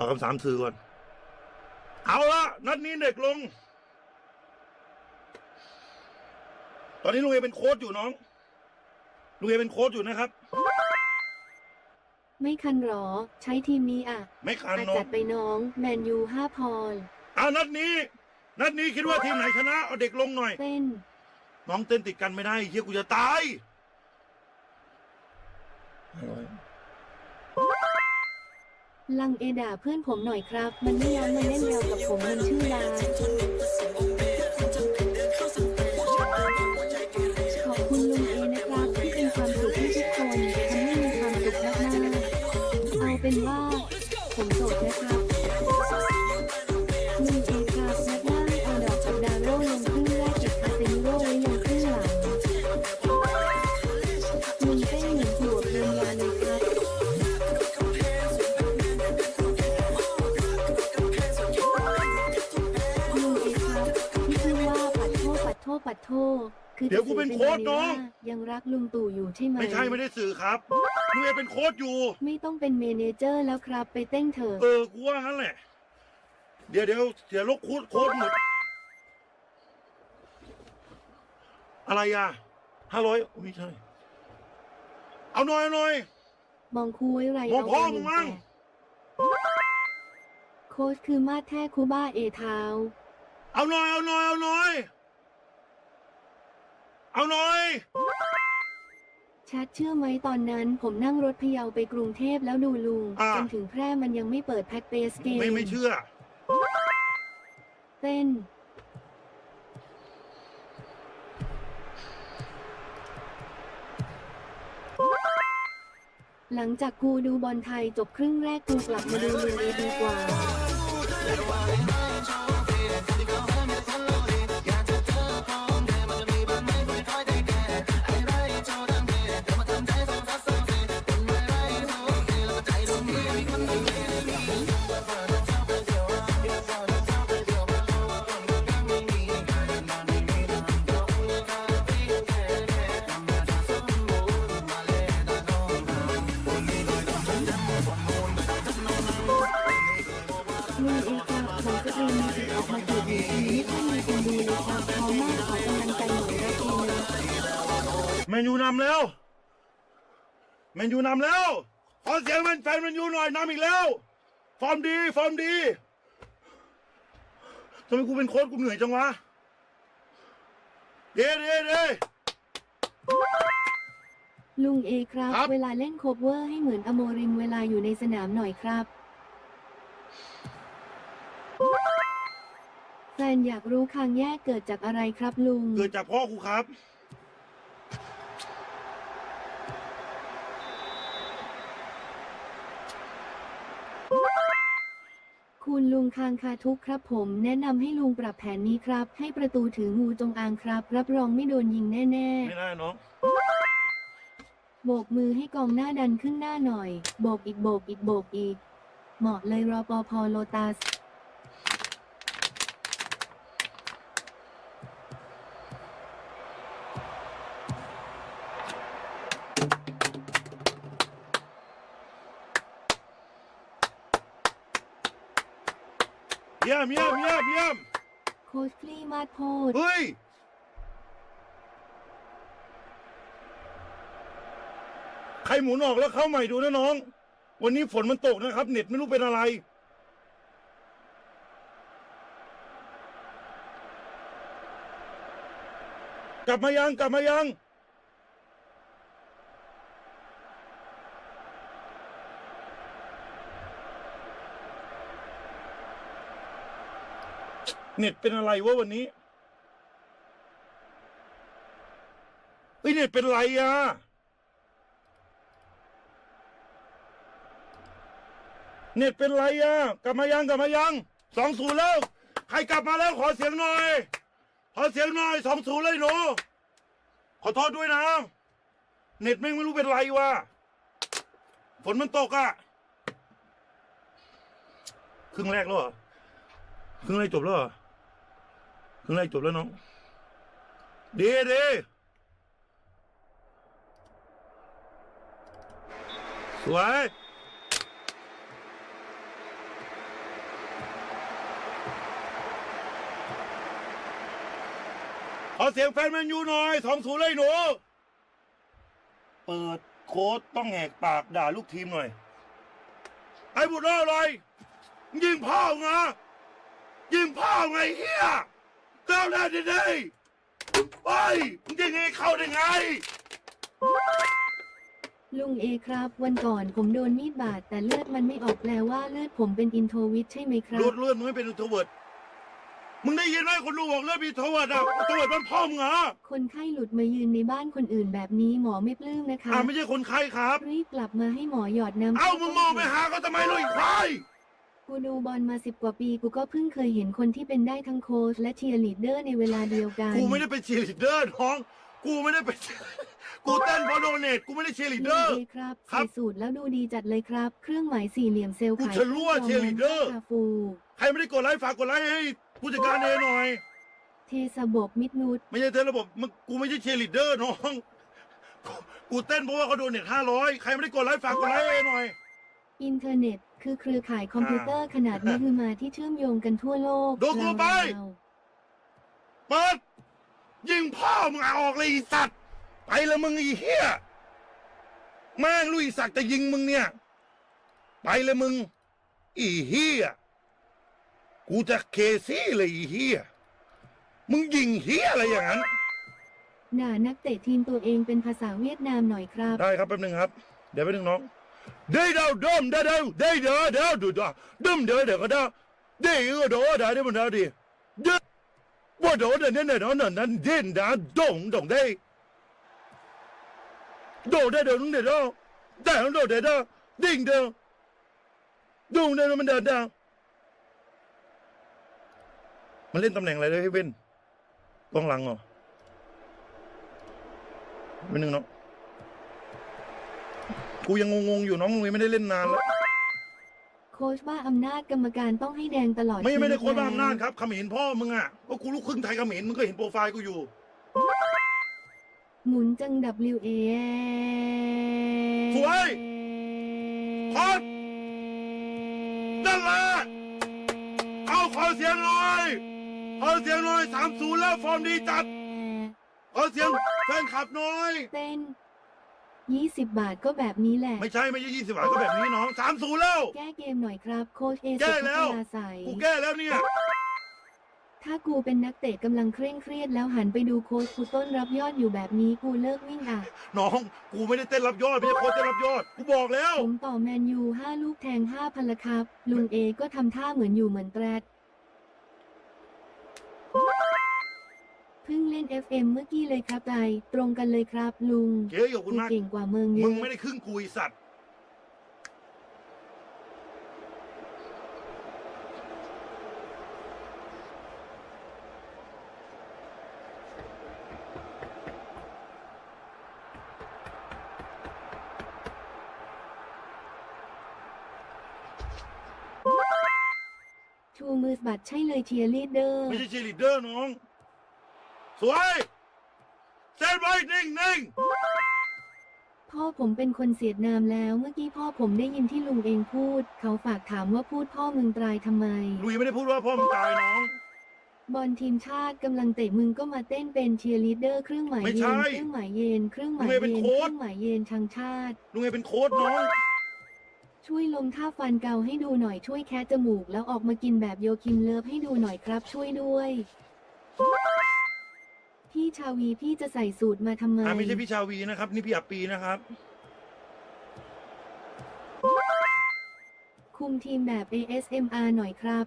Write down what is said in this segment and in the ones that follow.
เอาคำถามสื่อก่อน เอาละนัดนี้เด็กลง ตอนนี้ลุงเอเป็นโค้ชอยู่น้องลุงเอเป็นโค้ชอยู่นะครับ ไม่คันหรอ ใช้ทีมนี้อะไม่คันอาจน้อจังดไปน้องแมนยูห้าพอลเอานัดนี้ นัดนี้คิดว่าทีมไหนชนะเอาเด็กลงหน่อย เต้น น้องเต้นติดกันไม่ได้เฮียกูจะตาย ลังเอด่าเพื่อนผมหน่อยครับ มันไม่ยอมมาเล่นแนวกับผมมันชื่อลาขอบคุณลุงเอนะครับที่เป็นความสุขให้ทุกคนทำให้มีความสุขมากๆเอาเป็นว่า ผมโสดนะครับลุงเอ ปัดโทปัดโทคือเดี๋ยวกูเป็นโค้ชน้อง ยังรักลุงตู่อยู่ใช่ไหมไม่ใช่ไม่ได้สื่อครับลุงเอเป็นโค้ชอยู่ ไม่ต้องเป็นเมเนเจอร์แล้วครับ ไปเต้นเถอะเออกูว่างั้นแหละ เดี๋ยวเดี๋ยวเสียลกโค้ดโค้ดหมดอะไรอะห้าร้อยไม่ใช่ เอาหน่อยเอาหน่อยมองคูไว้ไรมองพ่อเาไปมึงมั่งโค้ชคือมาดแท้คูบ้าเอเท้าเอาหน่อยเอาหน่อยเอาหน่อย เอาหน่อย ชัดเชื่อไหมตอนนั้น ผมนั่งรถพะเยาไปกรุงเทพแล้วดูลุงอ่า จนถึงแพร่มันยังไม่เปิดแพ็คเปสเกมไม่ไม่เชื่อ เต้น หลังจากกูดูบอลไทยจบครึ่งแรกกูกลับมาดูลุงเอดีกว่าลุ นยูนำแล้วแมนยูนำแล้วขอเสียงเป็นแฟนแมนยูหน่อยนำอีกแล้ว ฟอร์มดี ฟอร์มดีทำไมกูเป็นโค้ชกูเหนื่อยจังวะเด้เด้เด้ลุงเอครับครับ เวลาเล่นโคเวอร์ให้เหมือนอโมริมเวลาอยู่ในสนามหน่อยครับ แฟนอยากรู้คางแยกเกิดจากอะไรครับลุง เกิดจากพ่อกูครับ คุณลุงคางคาทุกครับผม แนะนำให้ลุงปรับแผนนี้ครับ ให้ประตูถืองูจงอางครับ รับรองไม่โดนยิงแน่ไม่ได้น้อง ๆ โบกมือให้กองหน้าดันขึ้นหน้าหน่อย โบกอีกโบกอีกโบกอีก เหมาะเลยรอปภโลตัส ยี่ยมเยี่ยมเยี่ยมเยี่ยมโค้ชฟรีมาดโพดเฮ้ย ใครหมุนออกแล้วเข้าใหม่ดูนะน้อง วันนี้ฝนมันตกนะครับ เน็ตไม่รู้เป็นอะไร กลับมายัง กลับมายัง เน็ตเป็นอะไรวะวันนี้เฮ้ยเน็ตเป็นไรอะเน็ตเป็นไรอะกลับมายังกลับมายังสองศูนย์แล้ว ใครกลับมาแล้วขอเสียงหน่อย ขอเสียงหน่อยสองศูนย์เลยหนูขอโทษด้วยนะ เน็ตแม่งไม่รู้เป็นไรวะฝนมันตกอะครึ่งแรกแล้วเหรอครึ่งแรกจบแล้วเหรอ ครึ่งแรกจบแล้วน้อง ดีดีสวยขอเสียงแฟนแมนยูหน่อยสองศูนย์เลยหนู เปิดโค้ดต้องแหกปากด่าลูกทีมหน่อย ไอ้บุตรอะไร ยิงพ่อไงยิงพ่อไงเฮีย เก้าวหน้าดีดีไปมึงจะยิงให้เข้าได้ไง ลุงเอครับ วันก่อนผมโดนมีดบาดแต่เลือดมันไม่ออกแปลว่าเลือดผมเป็นอินโทรวิทใช่ไหมครัเลือดบเลือดมึงไม่เป็นอินโทรเวิร์ดมึงได้ยินไหมคนดูบอกเลือดมีอินโทรเวิร์ดอะอินโทรเวิร์ดมันพ่อมึงเหรอคนไข้หลุดมายืนในบ้านคนอื่นแบบนี้หมอไม่ปลื้มนะคะอ่าไม่ใช่คนไข้ครับ รีบกลับมาให้หมอหยอดน้ำเอ้ามึงมองไปหาเขาทำไมลูกอีกควาย กูดูบอลมาสิบกว่าปี กูก็เพิ่งเคยเห็นคนที่เป็นได้ทั้งโค้ชและเชียร์ลีดเดอร์ในเวลาเดียวกันกูไม่ได้เป็นเชียร์ลีดเดอร์น้อง กูไม่ได้เป็น กูเต้นเพราะโดเนทกูไม่ได้เชียร์ลีดเดลุองร์เอครับครัใส่บสูตรแล้วดูดีจัดเลยครับ เครื่องหมายสี่เหลี่ยมเซลล์กูขายจะรู้ว่าคเชียร์ลีดเดอร์ คาฟู ใครไม่ได้กดไลค์ฝากกดไลค์ให้ผู้จัดการเอหน่อย เทสบบมิดนูดไม่ใช่เทระบบมึงกูไม่ใช่เชียร์ลีดเดอร์น้อง กูกูเต้นเพราะว่าเขาโดเนทห้าร้อยใครไม่ได้กดไลค์ฝากกดไลค์ให้หน่อย อินเทอร์เน็ต คือเครือข่ายคอมพิวเตอร์ขนาดมหึมาที่เชื่อมโยงกันทั่วโลกดูกูไปราวเปิด ยิงพ่อมึงเอาออกเลยไอีสัตว์ ไปละมึงไอีเหี้ยแม่งลุยสักดิ์จะยิงมึงเนี่ย ไปเลยมึง อีเหี้ยกูจะเคซี่เลยอีเหี้ยมึงยิงเหี้ยอะไรอย่างนั้นๆด่านักเตะทีมตัวเองเป็นภาษาเวียดนามหน่อยครับ ได้ครับแป๊บหนึงครับ เดี๋ยวแป๊บหนึงน้อง ได้เดาดมได้เดาได้เดาเดาดูดาดมเดาเดี๋ยวก็ได้ได้ก็ดอได้ได้มันได้ดิเด้ว่าดอเดี๋ยวเนี่ยนี่ยนั่นนั่นเด่นดาดงดงได้ดอได้เดียวนึงเดี๋ยวได้ดอเดี๋ยวได้ดิ่งเดียวดงเดี๋ยวมันดินได้มันเล่นตำแหน่งอะไรเลยให้เว้นกองหลังเหรอเป็นหนึ่งเนาะ กูยังงงๆอยู่น้องมึงไม่ได้เล่นนานแล้วโค้ชว่าอำนาจกรรมการต้องให้แดงตลอดไม่ไม่ได้ชีโควินตบ้าอำนาจแล้วครับเขมรพ่อมึงอะก็กูลูกครึ่งไทยเขมรมึงก็เห็นโปรไฟล์กูอยู่ หมุนจัง W A สวยโค้ชนั่นแหละเอาขอเสียงหน่อยขอเสียงหน่อยสามศูนย์แล้วฟอร์มดีจัดขอเสียงแฟนคลับหน่อย เต้น ยี่สิบบาทก็แบบนี้แหละ ไม่ใช่ไม่ใช่ยี่สิบบาทก็แบบนี้น้องสามศูนย์แล้ว แก้เกมหน่อยครับ โค้ชเอแก้สุแล้ว ภาใสกูแก้แล้วเนี่ย ถ้ากูเป็นนักเตะกำลังเคร่งเครียดแล้วหันไปดูโค้ชกูต้นรับยอดอยู่แบบนี้กูเลิกวิ่งอะ น้องกูไม่ได้เต้นรับยอดไม่ใช่โค้ชเต้นรับยอดกูบอกแล้ว ผมต่อแมนยูห้าลูกแทงห้าพันละครับ ลุงเอก็ทำท่าเหมือนอยู่เหมือนแตรดเพิ่งเล่น FM เมื่อกี้เลยครับไตตรงกันเลยครับ ลุงเจ๊ขอบคุณกูมาก เก่งกว่าเมืองเยมึงอะไม่ได้ครึ่งกุยสัตว์ ชูมือบัตรใช่เลยเชียร์ลีดเดอร์ ไม่ใช่เชียร์ลีดเดอร์น้อง สวยเซนไว้นิ่งนิ่งพ่อผมเป็นคนเสียดนามแล้ว เมื่อกี้พ่อผมได้ยินที่ลุงเองพูด เขาฝากถามว่าพูดพ่อมึงตายทำไม ลุยไม่ได้พูดว่าพ่อมึงตายน้อง บอลทีมชาติกำลังเตะมึงก็มาเต้นเป็นเชียร์ลีดเดอร์เครื่องหมายไม่เยใช่นเครื่องหมายเยนเครื่องหมายลุงเอเยเป็นนโค้เคชรื่องหมายเยนทางชาติ ลุงเอเป็นโค้ชน้อง ช่วยลงท่าฟันเกาให้ดูหน่อยช่วยแคะจมูกแล้วออกมากินแบบโยคิมเลิฟให้ดูหน่อยครับช่วยด้วย พี่ชาวีพี่จะใส่สูตรมาทำไม อ่าไม่ใช่พี่ชาวีนะครับ นี่พี่อับปีนะครับ คุมทีมแบบ ASMR หน่อยครับ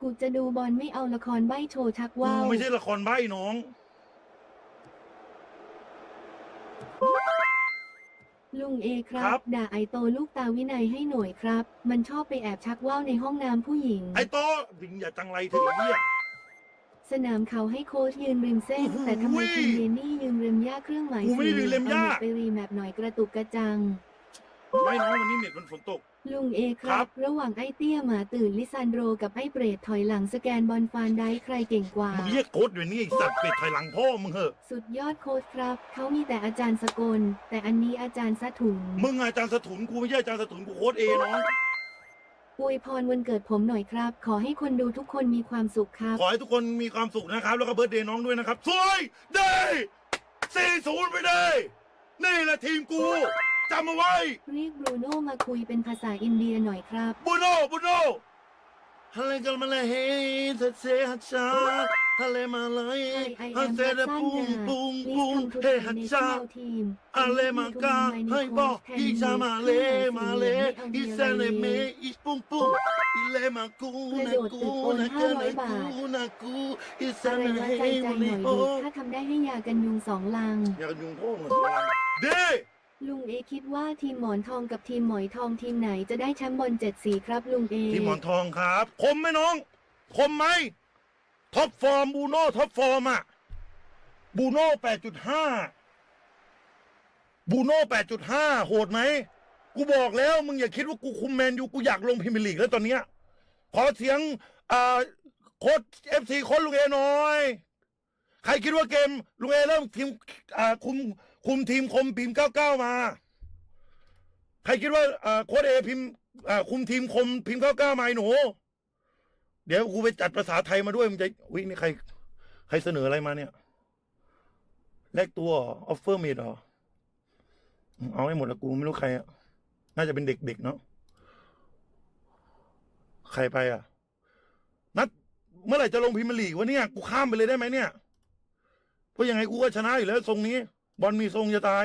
กูจะดูบอลไม่เอาละครใบ้โชว์ชักกูว่าว ไม่ใช่ละครใบ้น้อง ลุงเอครัครับ บ ด่าไอโตลูกตาวินัยให้หน่อยครับ มันชอบไปแอบชักว่าวในห้องน้ำผู้หญิง ไอ้โตวิงอย่าจังไรเถอะไอ้เหี้ย สนามเขาให้โค้ชยืนริมเส้นโอ้โหแต่ทำไมทีมเยนี่ยืนริมหญ้าเครื่องหมายกูไม่ได้ยืนริมหญ้าเอาเน็ตไปรีแมปหน่อยกระตุกกระจัง ไม่น้องวันนี้เน็ตมันฝนตก ลุงเอคครัรับ บ ระหว่างไอ้เตี้ยหมาตื่นลิซานโดรกับไอ้เปรตถอยหลังสแกนบอลฟานได้ใครเก่งกว่า มึงเรียกโค้ชอยู่นี่ไอ้สัตว์เป็ดถอยหลังพ่อมึงเหอะสุดยอดโค้ชครับ เขามีแต่อาจารย์สกล แต่อันนี้อาจารย์สะถุงมึงอาจารย์สถุนกูไม่ใช่อาจารย์สถุนกูโค้ชเอน้องอวยพรวันเกิดผมหน่อยครับ ขอให้คนดูทุกคนมีความสุขครับ ขอให้ทุกคนมีความสุขนะครับ แล้วก็เบิร์ดเดย์น้องด้วยนะครับสวยได้สี่ศูนย์ไปได้นี่แหละทีมกู จำเอาไว้เรียกบรูโน่มาคุยเป็นภาษาอินเดียหน่อยครับ บูโน่บูโน่ฮัลโหลกันมาเลยเฮ้เธอเซฮัจจาฮัลโหลมาเลย I ฮั am เซเด Hassan ปุ้ง Na. ปุ้ง Please ปุ้ง come to เฮ้ the ฮัจจา national team. อะไรมากาให้บอกอีชามาเลมาเลอีเซเลเมอีปุ้งปุ้งอีเลมากูนะกูนะกูนะกูนะกูอีเซอะไรเลวะเฮใจใจมาหเลน่อยโอดิถ้าทำได้ให้ยากันยุงสองลังอยากยุงโค้งเหมือนกันเด้ ลุงเอคิดว่าทีมหมอนทองกับทีมหมอยทองทีมไหนจะได้แชมป์บอลเจ็ดสีครับลุงเอที่หมอนทองครับ คมไหมน้อง คมไหมท็อปฟอร์มบูโน่ท็อปฟอร์มอะบูโน่แปดจุดห้าบูโน่แปดจุดห้าโหดไหม กูบอกแล้วมึงอย่าคิดว่ากูคุมแมนยูกูอยากลงพรีเมียร์ลีกแล้วตอนเนี้ย ขอเสียงอ่าโค้ชเอฟซีโค้ชลุงเอหน่อย ใครคิดว่าเกมลุงเอเริ่มทีมอ่าคุม คุมทีมคมพิมพ์เก้าเก้ามา ใครคิดว่าโค้ชเอพิมพ์คุมทีมคมพิมพ์เก้าเก้ามาไอหนู เดี๋ยวกูไปจัดภาษาไทยมาด้วยมึงจะวิ่งนี่ใคร ใครเสนออะไรมาเนี่ยแลกตัวออฟเฟอร์เมดเหรอ เอาให้หมดละกูไม่รู้ใครอะ น่าจะเป็นเด็กๆเนาะ ใครไปอะ นัดเมื่อไหร่จะลงพรีเมียร์ลีกวะเนี่ย กูข้ามไปเลยได้ไหมเนี่ย เพราะยังไงกูก็ชนะอยู่แล้วทรงนี้ บอลมีทรงจะตาย